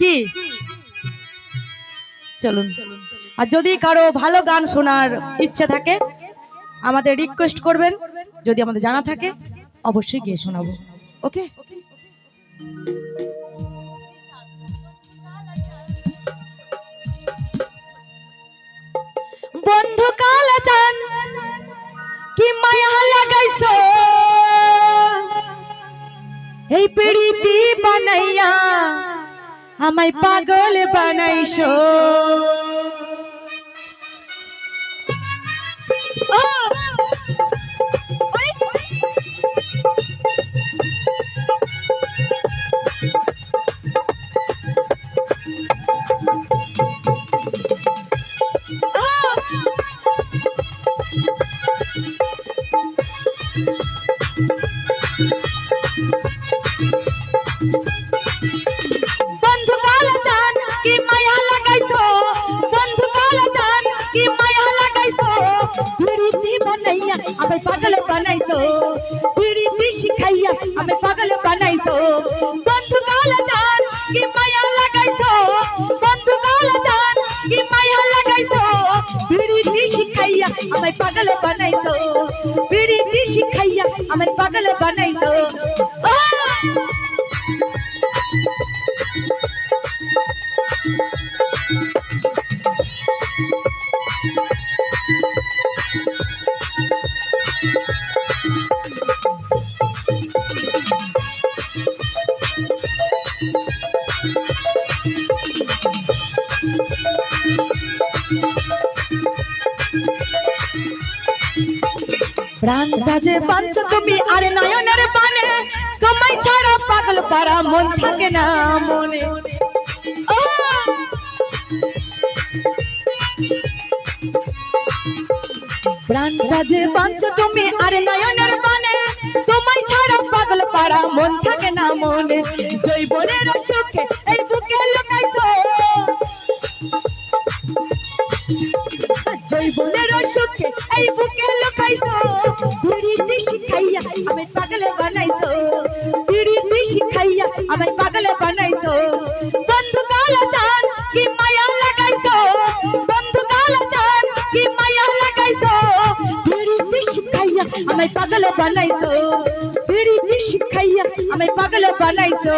কি? চলুন। আর যদি কারও ভালো গান শোনার ইচ্ছে থাকে, আমাদের রিকোয়েস্ট করবেন। যদি আমাদের জানা থাকে, অবশ্যই গিয়ে শোনাবো। ওকে? বন্ধু কালা চান কি মায়া লাগাইছো? এই পিড়িতি বানাইয়া আমায় পাগল বানাইছো। পাগল বানাইছো। পিড়িতি শিখাইয়া আমি পাগল বানাইছো। বন্ধু কালা চান কি মায়া লাগাইছো? বন্ধু কালা চান কি মায়া লাগাইছো? পিড়িতি শিখাইয়া আমি পাগল বানাইছো। পিড়িতি শিখাইয়া আমি পাগল বানাইছো। ও প্রাণ কাজে পাঞ্চ তুমি আরে নয়নের পানে তোমায় ছাড়া পাগল পারা মন থাকে না মনে। ও! প্রাণ কাজে তুমি আরে নয়নের পানে তোমায় ছাড়া পাগল পারা মন থাকে না মনে। জৈবনের সুখে শিখাইয়া আমি পাগল বানাইছো। বন্ধু কালা চান কি মায়া লাগাইছো? বন্ধু কালা চান কি মায়া লাগাইছো? পিড়িতি শিখাইয়া আমি পাগল বানাইছো। পিড়িতি শিখাইয়া আমি পাগল বানাইছো।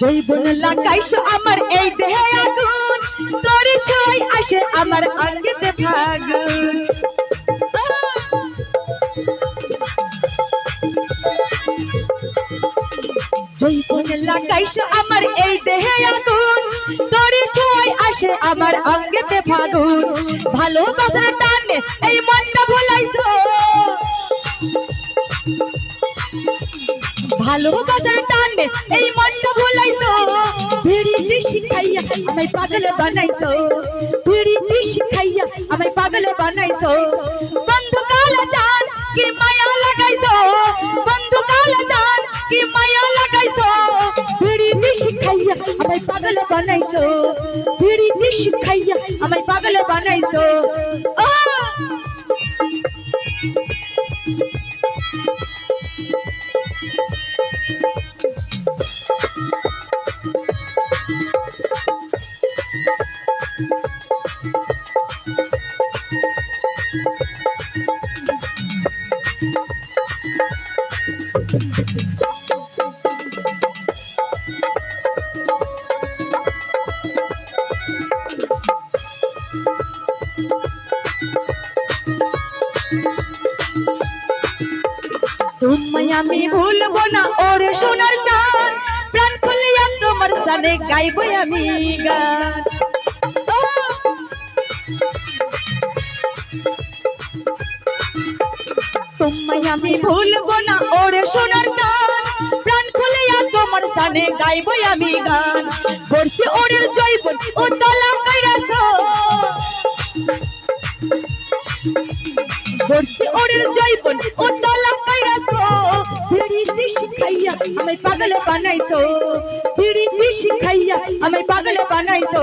জৈবন লাগাইছো আমার এই দেহে আগুন। তোর আসে আমার আমার এই দেহে আগুন। তোর আসে আমার ভালোবাসার ভালোবাসার টানে এই মনটা ভুলাইছো। পিড়িতি শিখাইয়া আমায় পাগল বানাইছো। পিড়িতি শিখাইয়া আমায় পাগল বানাইছো। বন্ধু কালা চান কি মায়া লাগাইছো? বন্ধু কালা পাগল তোমায় আমি ভুলবো না ওর সোনার চান প্রাণ খুলিয়া তোমার সানে গাইবো আমি গান তোমায় আমি ভুলবো না। ওরে সোনার চান প্রাণ খুলে তোমার স্থানে গাইবো আমি গান। বর্ষে ওরের জৈবন ও তলাম কাইরাস বর্ষে ওরের জৈবন ও তলাম কাইরাস পিড়িতে শিখাইয়া আমায় পাগল বানাইছো। পিড়িতে শিখাইয়া আমায় পাগল বানাইছো।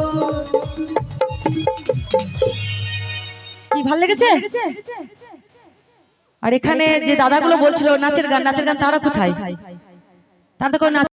ভালো লেগেছে? আর এখানে যে দাদাগুলো বলছিল নাচের গান নাচের গান তারা কোথায়? তারা তো